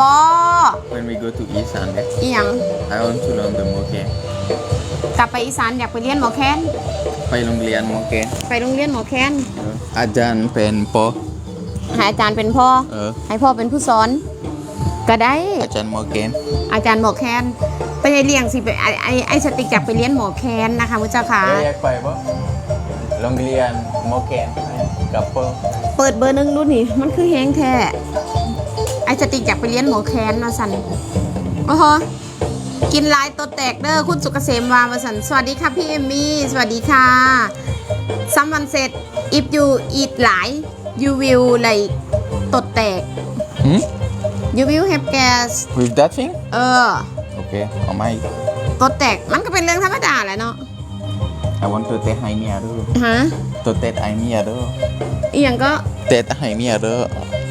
บอ When we go to Isan, eh, อีหยัง I want to learn the moke. กลับไปอีสานอยากไปเรียนหมอแคน ไปโรงเรียนโมเกไปโรงเรียนหมอแคนอาจารย์เป็นปอให้อาจารย์เป็นพ่อ เออ ให้พ่อเป็นผู้สอน ก็ได้ อาจารย์โมเกนอาจารย์หมอแคนไปให้เลี้ยงสิไปไอไอไอสติกอยากไปเรียนหมอแคนนะคะมุจ้าค่ะ อยากไปปะโรงเรียนโมเกนกับปอเปิดเบอร์หนึงดูนี่ มันคือแฮงแท้ ไอสติกอยากไปเรียนหมอแคนมาสันโอ้โหกินหลายตัวแตกเด้อคุณสุกเกษมวามาสันสวัสดีค่ะพี่เอมมี่สวัสดีค่ะซัมวันเสร็จ if you eat หลาย you will like ตดแตกหืม you will have gas with that thing เออโอเคเอาไหมตดแตกมันก็เป็นเรื่องธรรมดาแหละเนาะ I want to take ให้เมียด้วยฮะตัวเตะไอเมียด้วยอีหยังก็เตะ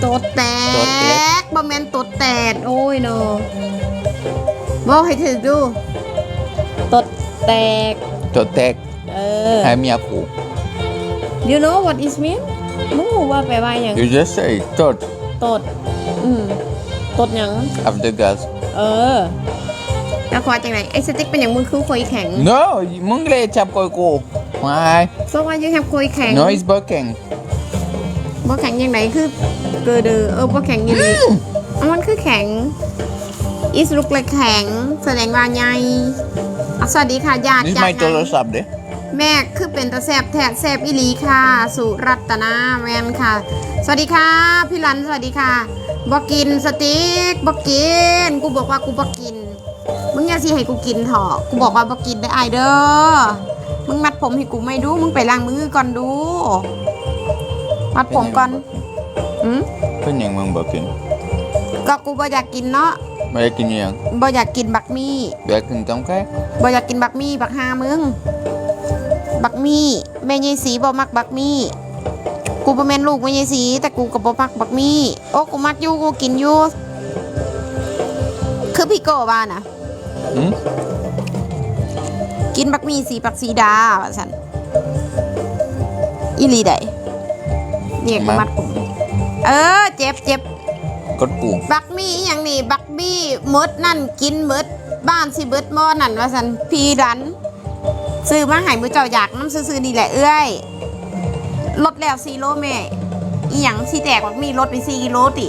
ให้เมียด้วยตดแตตดแตกบ่แม่นตดแตกโอ้ยเนาะบอกให้ถึกดูตดแตก ตัวเตะเออ ให้เมียกู you know what is mean มึงรู้ว่าแปลว่าหยัง you just say ตดตด อืมตดหยัง after gas เออแล้วคอจังไหนไอ้สติ๊กเป็นอย่างมึงคือคอยแข็ง no มึงเลยจับกอยกูไม่เพราะว่ายังแฮบคอยแข็ง no it's working บ่แข็งยังไงคือเกิดเด้อเออบ่แข็งยังไงเอามันคือแข็ง is look like แข็งแสดงว่าใหญ่อะสวัสดีค่ะญาตินี่จากไม่ไหโทรนศัพท์เด้แม่คือเป็นตาแซบแทะแซบอีหลีค่ะ สุรัตนาแมนค่ะ สวัสดีค่ะ พี่รันสวัสดีค่ะบอกินสติ๊กบอกิน กูบอกว่ากูบอกิน มึงอย่าสิให้กูกินเถอะกูบอกว่าบอกินได้ไอายเด้อมึงมัดผมให้กูไม่ดู มึงไปล้างมือก่อนดู มัดผมก่อนอืมเป็นยังมึงบอกกินก็กูบ่อยากกินเนาะไม่ได้กินยังบ่อยากกินบักมี่อยากกินต้มไก่บ่อยากกินบักมี่บักฮามึง บักมี่แม่ยายสีบ่มักบักมี่กูบ่แม่นลูกแม่ยายสี แต่กูก็บ่มักบักมี่โอ้กูมักอยู่กูกินอยู่คือพี่โกว่านะหืมกินบักมี่สีปักสีดาว่าซั่นอีหลีได้ เนี่ยกูมัดผมเออ เจ็บเจ็บกดปุ่มบักมี่อหย่างนี้บักบี้มดนั่นกินมดบ้านสิเบิดหม้อนั่นว่าสันพีรันซื้อมาให้มือเจ้าอยากน้ำซื้อๆนี่แหละเอ้ยลดแล้วสี่โลแม่อีหยังสีแตกบักมี่ลดไปสี่กิโลติ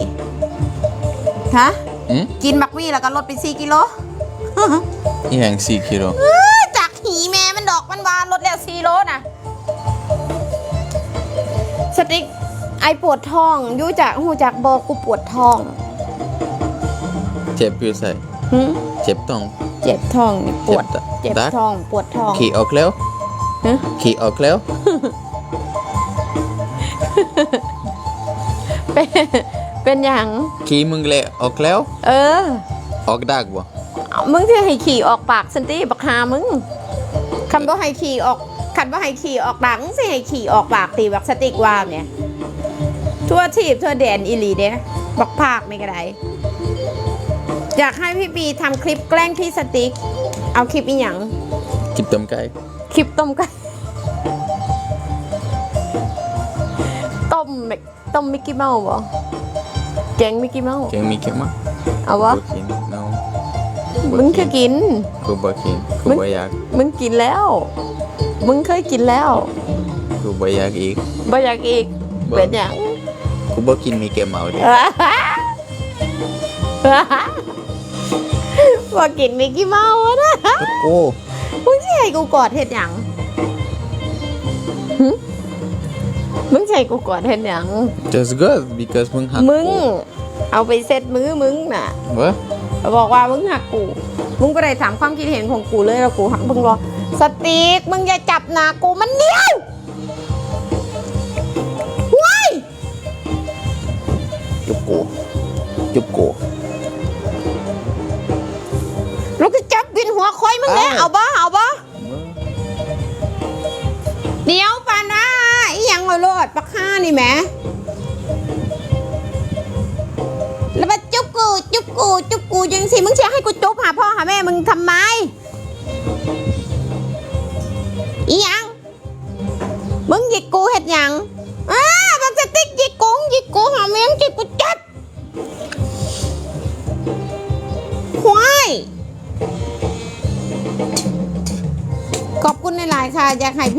ฮะหืมกินบักมี่แล้วก็ลดไปสี่กิโลอีหยังสี่กิโลเอ้ยจากหีแม่มันดอกมันวานลดแล้วสี่โลนะสติ๊ก ไอปวดท้องอยูจากหูจากบอกกูปวดท้องเจ็บอยู่ใส่หึเจ็บต้อง เจ็บท้องนี่ปวด เจ็บเจ็บดักท้องปวดท้อง ขี่ออกแล้วฮะ ขี่ออกแล้ว เป็นเป็นอย่างขี่มึงเลยออกแล้ว เออออกดักบ่เอามึงที่ให้ขี่ออกปากสันติบักหามึงคันว่าให้ขี่ออกคันว่าให้ขี่ออกปากมึงสิให้ขี่ออกปากตีบักสติกว่าเนี่ย ทั่วทีบทั่วแดนอีหลีเด้นะบักภาคไม่กระไดอยากให้พี่ปีทำคลิปแกล้งพี่สติ๊ก เอาคลิปอีหยังกินต้มไก่คลิปต้มไก่ต้มแบบต้มมิกกี้เมาส์บ่แกงมิกกี้เมาส์เก่งมีเก่งมากเอาวะกูกิน no มึงเคยกิน กูบ่กินกูมึงบ่อยากมึงกินแล้ว มึงเคยกินแล้วกูบ่อยากอีกบ่อยากอีกบ่เป็นอย่าง กูบ่กินมีเกมเมาดิว่ากินมิกกี้เมาส์อะนะกูมึงสิให้กูกอดเห็ดหยังหึมึงสิให้กูกอดเห็ดหยัง just good because มึงหักมึง เอาไปเซ็ตมือมึงน่ะ เว้ยบอกว่ามึงหักกู มึงก็ได้ถามความคิดเห็นของกูเลยแล้วกูหักมึงรอสติ๊กมึงอย่าจับหนากูมันเหนียว จุบกูจุบกูลูกจะจับกินหัวคอยมึงเลยอ้าวเอาบ่เอาบ่เดี๋ยวปานะอีหยังเอาโลดปักห้านี่แหมแล้วมาจุบกูจุบกูจุบกูยังสิมึงเชียให้กูจุบหาพ่อ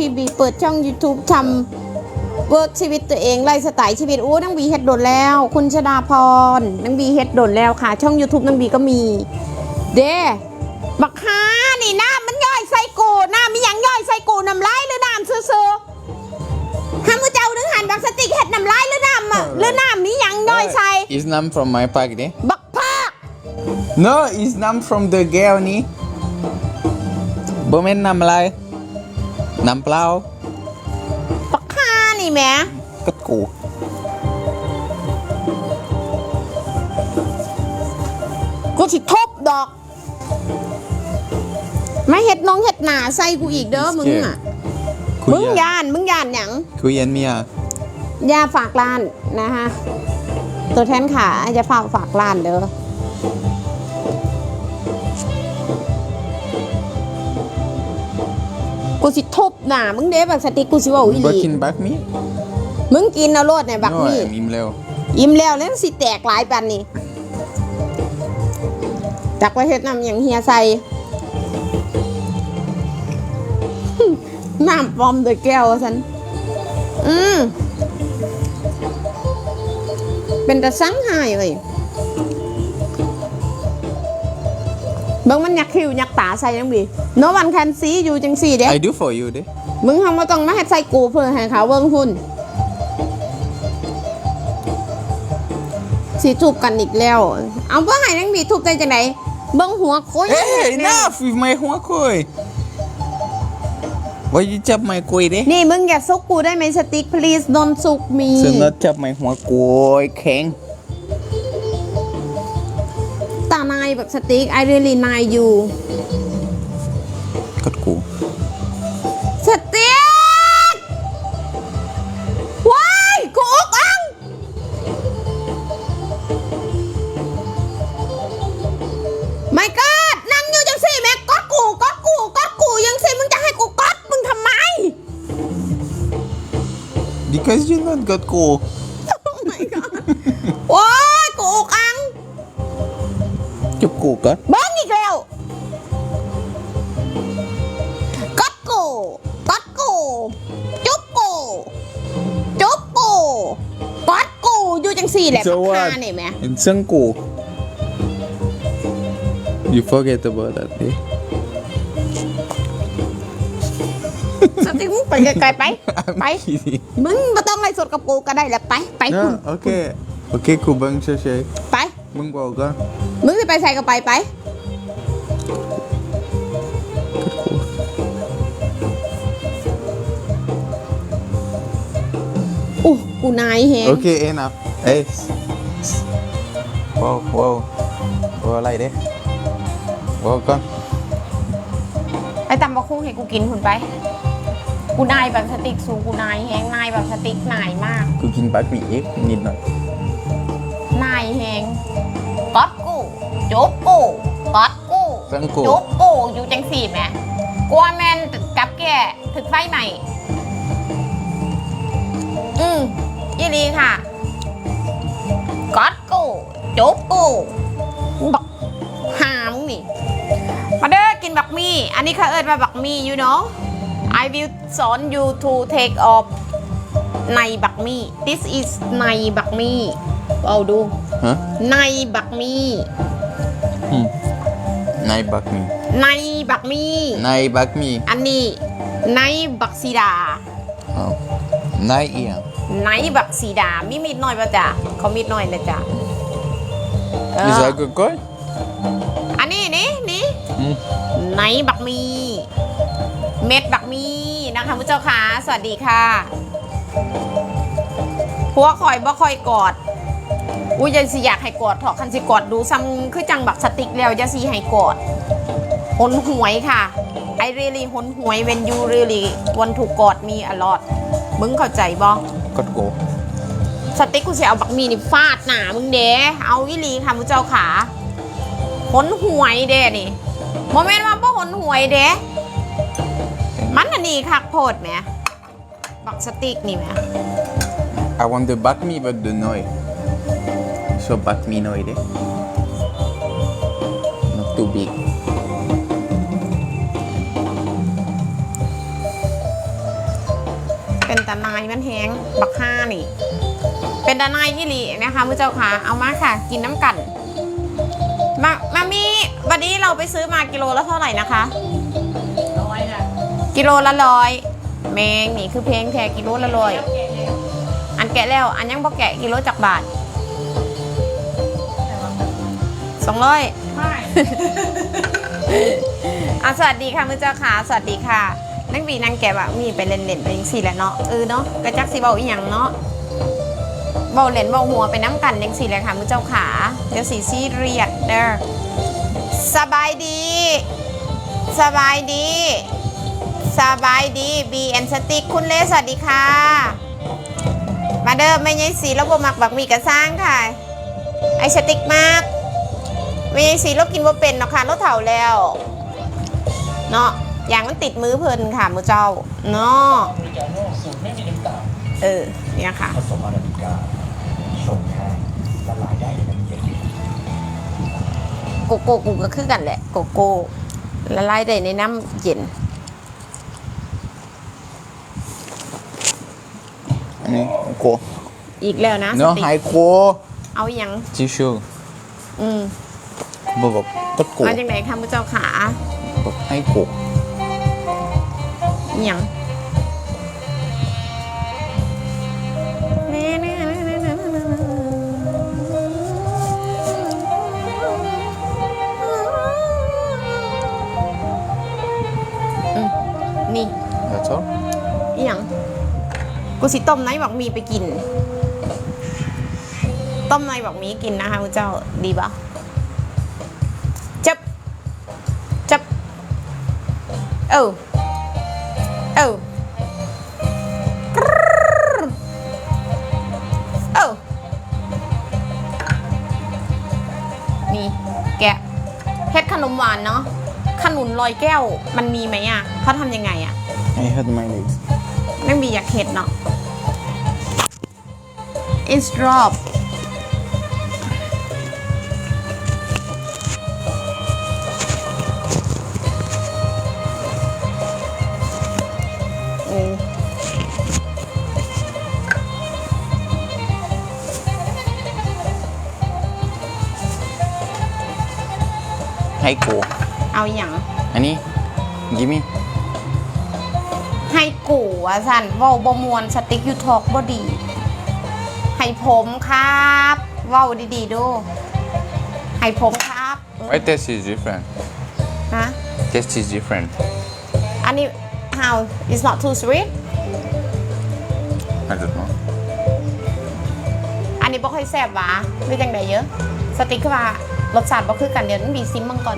พี่บีเปิดช่อง YouTube ทำเวิร์กชีวิตตัวเองไล่สไตล์ชีวิตโอ้นังบีเฮ็ดโดนแล้ว คุณชดาพรนังบีเฮ็ดโดนแล้วค่ะ ช่อง YouTube นังบีก็มี เด้บักฮานี่น้ำมันย่อยใส่กูน้ำมีหยังย่อยใส่กูน้ำลายหรือน้ำซื่อๆห้ามมือเจ้านึงหันบักสติกเฮ็ดน้ำลายหรือน้ำอะหรือน้ำมีหยังย่อยใส่ is nam from my pack de บักพาก no is nam from the girl ni บ่แม่ นนำอะไรนำเปล่าบักฮานี่แหม่ก็กูกูสิทบดอกไม่เฮ็ดน้องเฮ็ดหนาใส่กูอีกเด้อมึงอะคุมึงยยานมึงยานหยังคุยยันเมียยาฝากร้านนะคะตัวแทนขาจะฝากฝากร้านเด้อ กูสิทบหนามึงเด้บักสติกกูสิเว่าอีหบ่ลีกินบักมีมึงกินเอาโลดเนี่ยบักโอ้ยนี่อิ่มแล้วอิ่มแล้วแล้วสิแตกหลายปันนี่จักไปเฮ็ดน้ำอย่างเฮียใส่ น้ำปลอมโดวยแก้วว่าฉัน อืมเป็นตะสังหายเลย เบิ่งมันยักคิ้วยักตาใส่ยังบีโนวันแคนซีอยู่จังสี่เด้ I do for you เด้มึงทำมาต้องมาให้ใส่กูเพื่อให้เขาเบิ่งหุ่นสีจูบกันอีกแล้ว เอาเพื่อให้นังบีทุบได้จังไหนเบิ่งหัวโค้ย เฮ้ย enough with my หัวคุย Why you จับ my คุยเด้นี่มึงอย่าซุกกูได้ไหมสติ๊ก please don't ซุกมี ฉันนัดจับ my หัวคุยแข็ง แบบสติ๊ก I really นายอยู่ก็กูสติ๊กว้ายกูอุกอังไม่กอดนั่งอยู่จังสี่แม่กอดกูกอดกูกอดกูยังสิมึงจะให้กูกอดมึงทำไม because you not got กู จุบกูก็เบิ้งอีกแล้วกอดกูกอดกูจุ๊บกูจุ๊บกูกอดกูอยู่จังสี่แหละ So ปัก what คาเนี่ยแหม่ and ซึ่งกู you forget about that เด้สติมึงไปไกลๆไปไป kidding มึงมาต้องไล่สดกับกูก็ได้แหละไปไปคุณ no okay okay กูบังเฉยไปๆ มึงบอกก่อนมึงจะไปใส่ก็ไปไป อู้กูนายแฮง Okay enough เอ้ยว้าวว้าวว้าวอะไรเด้ว้าวก่อนไอ้ตำบะคุ้งให้กูกินคุณไป กูนายแบบสติกสูงกูนายแฮงนายแบบสติกนายมาก กูกินบักหมี่อีกนิดหน่อยนายแฮ งก๊อดกูจุ๊บกูก๊อดกูซึ่งกูจุ๊บกูอยู่จังสี่แหม่กลัวแมนกับแกถึกไฟใหม่ อืมยี่ลีค่ะก๊อดกูจุ๊บกูบักหามงนี่มาเด้อกินบักมี่ อันนี้เขาเอิ้นว่าบักมี่ you know I will สอน you to take off ในบักมี่ this is ในบักมี่เอาดู ฮะในบักมี่อืมนายบักหมี่ในบักมี่นายบักหมี่อันนี้ในบักซีดาอ้าวนายเอียงในบักซีดามีมีดน้อยป่ะจ๊ะเขามีดน้อยนะจ๊ะเออ Is that good guy อันนี้นี่นี่อืมในบักมี เม็ดบักมีนะคะผู้เจ้าค่ะสวัสดีค่ะผัวคอยบ่คอยกอด อุ้ยยังสิอยากให้กอดเถอะคันสิกอดดูซ้ำคือจังบักสติกแล้วจะสิให้กอดหนหวยค่ะ I really หนหวย when you really want to กอดมีอลอดมึงเข้าใจบ่กดกูสติ๊กกูจะเอาบักมีนี่ฟาดหนามึงเด้เอาวิลีค่ะมึงเจ้าขาหนหวยเด้นี่โมเมนต์ว่าบ่หนหวยเด้มันอันนี้คักโพดแหมบักสติ๊กนี่แหม I want the back me but the noise so back me noise เด้ too big เป็นตะนายมันแห้งบักห้านี่ เป็นตะนายยี่หลีนะคะมือเจ้าค่ะ เอามาค่ะ กินน้ำกัน มามามีวันนี้เราไปซื้อมากิโลละเท่าไหร่นะคะ ร้อยค่ะกิโลละร้อยแมงนี่คือเพลงแท้กิโลละร้อยแล้วแกะเลยอันแกะแล้ว อันยังบ่แกะกิโลจากบาท สองร้อยไม่อะสวัสดีค่ะมือเจ้าค่ะสวัสดีค่ะ นักบีนางแกะว่ามีไปเล่นๆไปยังสี่แหละเนาะเออเนาะกระจักสิเบาอีหยังเนาะเบาเล่นเบาหัวไปน้ำกันยังสี่แหละค่ะมือเจ้าขาเดี๋ยวสีซีเรียดเด้อสบายดี สบายดี สบายดีบีแอนสติกคุณเลสวัสดีค่ะ มาเด้อไม่ใช่สีระบบมักบักมีกระสร้างค่ะ ไอสติกมาก ไม่ใช่สีรถกินว่าเป็นเนาะค่ะรถเถ่าแล้ว เนาะอย่างมันติดมือเพลินค่ะมือเจ้าเนาะอเมริกาโน่สูตรไม่มีน้ำตาลเออเนี่ยค่ะ ผสมอาราบิก้าชงแห้งละลายได้ในน้ำเย็นโกโก้กูก็คือกันแหละโกโก้ละลายได้ในน้ำเย็น อันนี้โกอีกแล้วนะเนาะสติไฮโกเอาอยัง ทิชชูอืม บอกบอกตะโกมาจากไหนคะมือเจ้าขาบอกไฮโกอหยังอืมนี่ That's all อหยังกูสิต้มไนท์บอกมีไปกิน ต้มไนท์บอกมีกินนะคะคุณเจ้าดีปะ ออเออเออนี่แกะเฮ็ดขนมหวานเนาะขนุนลอยแก้วมันมีไหมอะเขาทำยังไงอะ I hurt my legs ไม่มีอยากเห็ดเนาะ It's drop ไฮโกเอาอย่างอันนี้ give me ให้กูอะสันเว้าบมวนสติ๊กยูทอกบ่ดี ให้ผมครับเว้าดีๆดู ให้ผมครับ why taste is different ฮะ taste is different อันนี้ how it's not too sweet I don't know อันนี้บ่ค่อยแซ่บหวะหรือจังใดเยอะ สติ๊กคือว่า รสชาติบ่คือกันเดี๋ยวนั้นบีซิมมังก่อน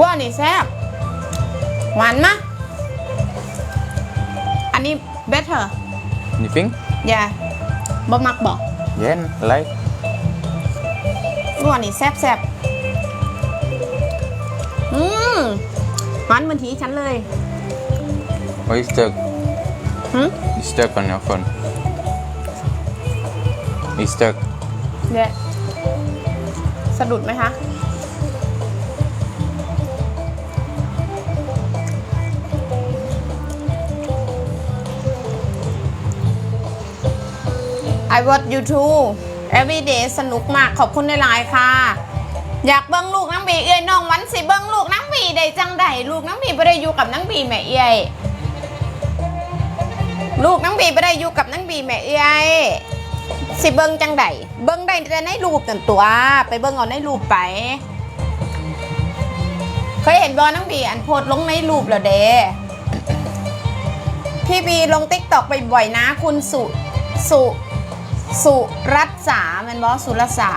ว่าอันนี้แซ่บหวานมะอันนี้ better anything อย่าบ่มักบอก yeah like ว่าอันนี้แซ่บแซ่บอืมหวานเหมือนทีฉันเลย why you stuck หึ you stuck on your phone you stuck เดี๋ยสะดุดไหมคะ I watch YouTube every day สนุกมากขอบคุณในไลน์ค่ะ อยากเบิ้งลูกน้ำบีเอ้ยน้องวันสิเบิ้งลูกน้ำบีได้จังใดลูกน้ำบีไม่ได้อยู่กับน้ำบีแม่เอ้ยลูกน้ำบีไม่ได้อยู่กับน้ำบีแม่เอ้ย สิเบิ้งจังใดเบิ้งได้แต่ในรูปนั่นตัว ไปเบิ้งเอาในรูปไป เคยเห็นบอน้ำบีอันโพสต์ลงในรูปแล้วเด้พี่บีลงติ๊กตอกไปบ่อยๆนะ คุณสุสุสุรัตษาแมันบอสุรัตษา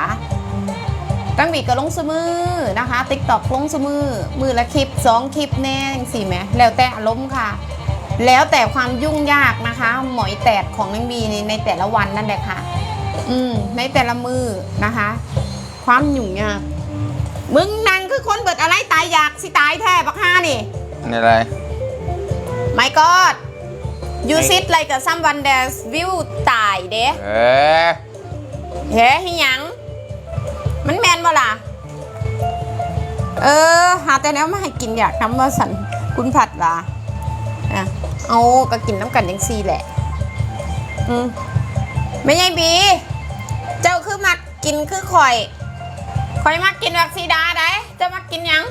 ตั้งบีก็ลงสมือนะคะติ๊กตอกลงสมือ มือละคลิปสองคลิปแน่จังสี่ไหมแล้วแต่อารมณ์ค่ะ แล้วแต่ความยุ่งยากนะคะ หมอยแตดของนังบีในในแต่ละวันนั่นแหละค่ะ อืมในแต่ละมือนะคะ ความยุ่งยากมึงนั่งคือคนเบิดอะไรตายอยากสิตายแท้บักห้านี่นี่อะไร My God you sit like a someone that will ตายเด้เอ๊ะเฮ้ยยัง มันแมนบ่ล่ะ เออ หาแต่แนวมาให้กินอยากทำว่าสันคุณผัดล่ะอะเอาก็กินน้ำกันยังซีแหละ อืม ไม่ใช่บี เจ้าคือมักกินคือข่อยข่อยมักกินบักซีดาได้เจ้ามักกินหยัง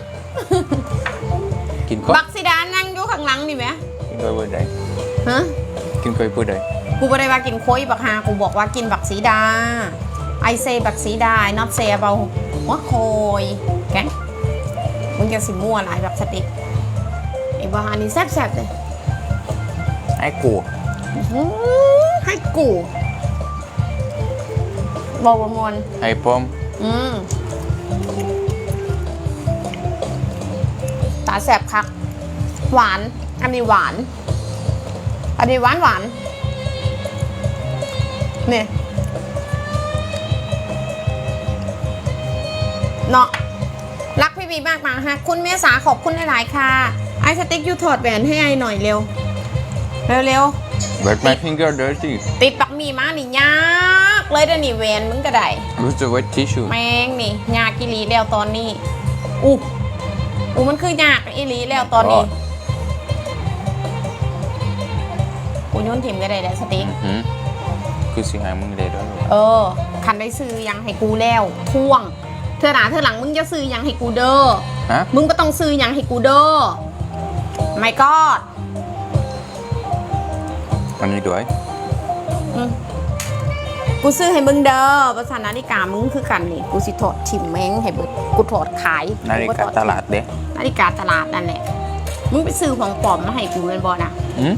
กินก่อนบักซีดานั่งอยู่ข้างหลังนี่ไหมกินก่อนพูดได้ฮะ กินก่อนพูดได้กูไม่ได้ว่ากินโค้ยบักฮากูบอกว่ากินบักสีดา I say บักสีดา I not say about หัวโคยแกมึงจะสิมั่วหลายแบบสติกไอ้บ้าอันนี้แซ่บๆเลย ไอ้กูอื้อหือให้กู บอกว่ามวนไอ้ปอมอืมตาแสบคัก หวาน อันนี้หวาน อันนี้หวานหวานเนี่ยเนาะรักพี่บีมากมาฮะคุณเมษาขอบคุณหลายๆค่ะ ไอสติ๊กยูถอดแหวนให้ไอหน่อยเร็ว เร็ว but my finger dirty ๆติดปักหมีมานี่ยาก เลยเดี๋ยวนี่แหวนมึงก็ได้ use the wet tissue แมงนี่ยากอีหลีแล้วตอนนี้อู้อู้มันคือยากอีหลีแล้วตอนนี้อ๋อกูโยนถิ่มก็ได้แหละสติ๊ก อืมคือสิหายมึงได้ด้วยเออ คันได้ซื้อยังให้กูแล้วท่วง เธอหนาเธอหลังมึงจะซื้อยังให้กูเด้อ ฮะมึงก็ต้องซื้อยังให้กูเด้อ ไม่กอดอันนี้ด้วย กูซื้อให้มึงเด้อภาษานาฬิกามึงคือกันนี่กูสิถอดทิมแมงให้เบิดกูถอดขายนาฬิกาตลาดเด้นาฬิกาตลาดนั่นแหละมึงไปซื้อของปลอมมาให้กูเป็นบอนะอืม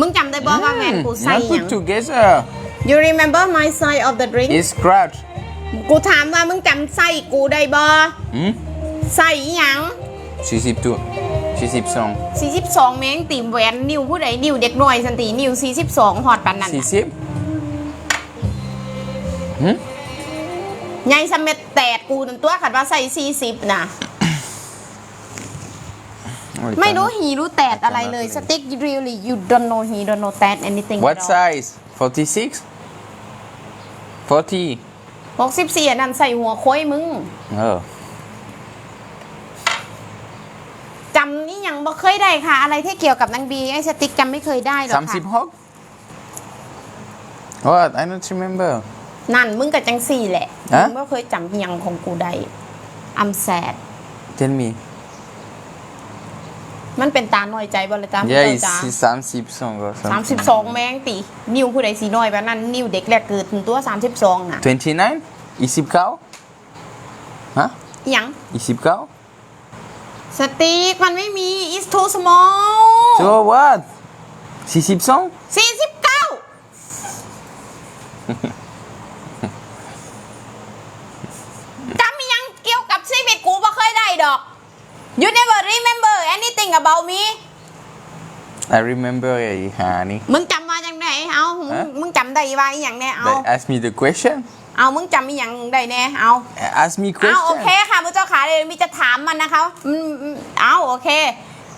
มึงจำได้บ่ว่าแหวนกูใส่ Not หยัง put together You remember my side of the drink it's scratch กูถามว่ามึงจำใส่กูได้บ่อืมใส่หยังสี่สิบตัว สี่สิบสอง42เมงตีมแหวนนิ้วผู้ใดนิ้วเด็กน้อยสันตินิ้ว42ฮอดปานนั้นสี่สิบหืมใหญ่สำเม็ดแตดกูนั่นตัวขัดว่าใส่40นะไม่รู้หีรู้แตดอะไรเลย stick really you don't know he don't know that anything what at all. size forty six forty 64อันนั้นใส่หัวโค้ยมึง เออ จำนี่ยัง บ่เคยได้ค่ะ อะไรที่เกี่ยวกับนางบีไอ้สติ๊กจำไม่เคยได้หรอกสามสิบค่ะหก what I don't remember นั่นมึงกับจังสี่แหละฮะ มึงบ่เคยจำอิหยังของกูได้อัมแซด tell me มันเป็นตาหน่อยใจบ่เลยจ้า yeah จ้า it's สามสิบสอง or สามสิบ something สองแมงตีนิ้วผู้ใดสีน้อยแบบนั้นนิ้วเด็กแรกเกิดถึงตัวสามสิบสองน่ะ twenty nine ยี่สิบเก้าฮะอิหยังยี่สิบเก้า สติ๊กมันไม่มี is too small so what สี่สิบสองสี่สิบเก้าจำอิหยังเกี่ยวกับชีวิตกูบ่เคยได้ดอก you never remember anything about me I remember ไอ้หานี่มึงจำมาจังไดเอามึงฮะมึงจำได้ว่าอีหยังแน่เอา they ask me the question เอามึงจำอีหยังได้แน่เอา ask me เอาโอ question เคค่ะมุเจ้าขาเลยมีจะถามมันนะคะอืมอืมเอาโอเค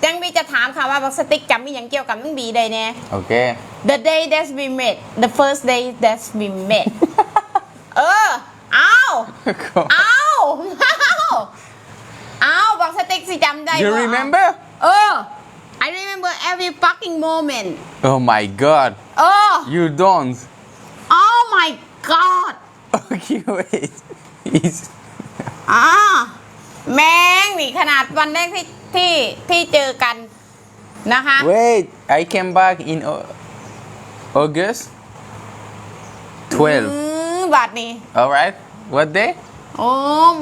จังมีจะถามค่ะว่าบักสติ๊กจำอีหยังเกี่ยวกับมึงบีได้แน่ okay the day that we met the first day that we met เออ เอาเอา เอาเอาบักสติ๊กสิจำได้ you บ่ remember เออ I remember every fucking moment oh my god เออ you don't oh my god okay wait it's อ่าแมงนี่ขนาดวันแรกที่ที่ที่เจอกันนะคะ wait I came back in Au- August อื12 มบาทนี้ alright what day โอ้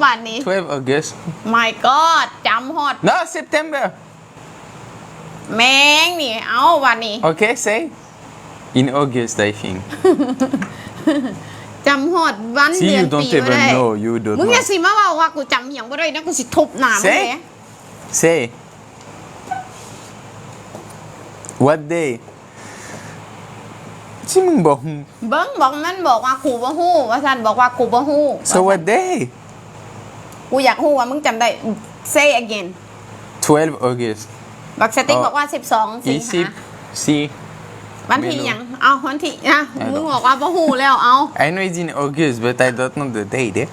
บาทนี้ 12 August my god จำฮอด no September แมงนี่ เอาบาทนี้ okay say in August I think จำฮอดวัน See, เดือน you don't ปีบ่ even ได้ know, you don't มึงอย่า know. สิมาบอกว่ากูจำอหย่างบ่ได้นะกูสิทุบหน้ามึง Say เลย say what day ที่มึงบอก เบิ้งบอกมันบอกว่ากูบ่ฮู้ว่าซั่นบอกว่ากูบ่ฮู้ so what day กูอยากฮู้ว่ามึงจำได้ say again 12 August บักสติ๊กอ๋อ บอกว่า 12 สิงหา 20 see วันที่ Melo. หยังเอาวันที่นะ I มึง don't- บอกว่าบ่ฮู้แล้วเอา I know it's in August, but I don't know the date. Eh?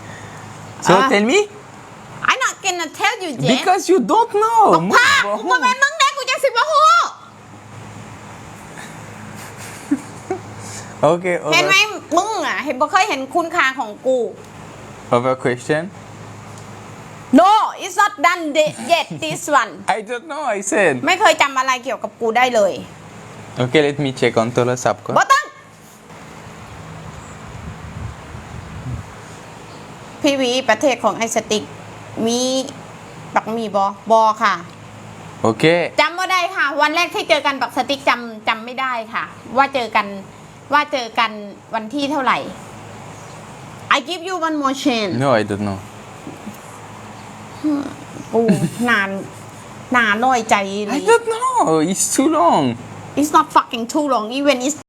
So Ah. tell me, I not gonna tell you yet because you don't know. บอกภาคกูบ่แม่นมึงเด้กูจังสิบ่ฮู้ Okay. เห็นไหม Over, มึงอะเห็นบ่เคยเห็นคุณค่าของกู over question. No it's not done yet this one I don't know. I said. ไม่เคยจำอะไรเกี่ยวกับกูได้เลย Okay, let me check on Tolasap. บ่ต้องพี่หวีประเทศของไอสติกมีบักมีบอบอค่ะ Okay. จำว่าได้ค่ะ วันแรกที่เจอกันบักสติกจำจำไม่ได้ค่ะ ว่าเจอกันว่าเจอกันวันที่เท่าไหร่ I give you one more chance No, I don't know. กูนานนานน้อยใจเล I ย don't know. It's too long. It's not fucking too long. Even it's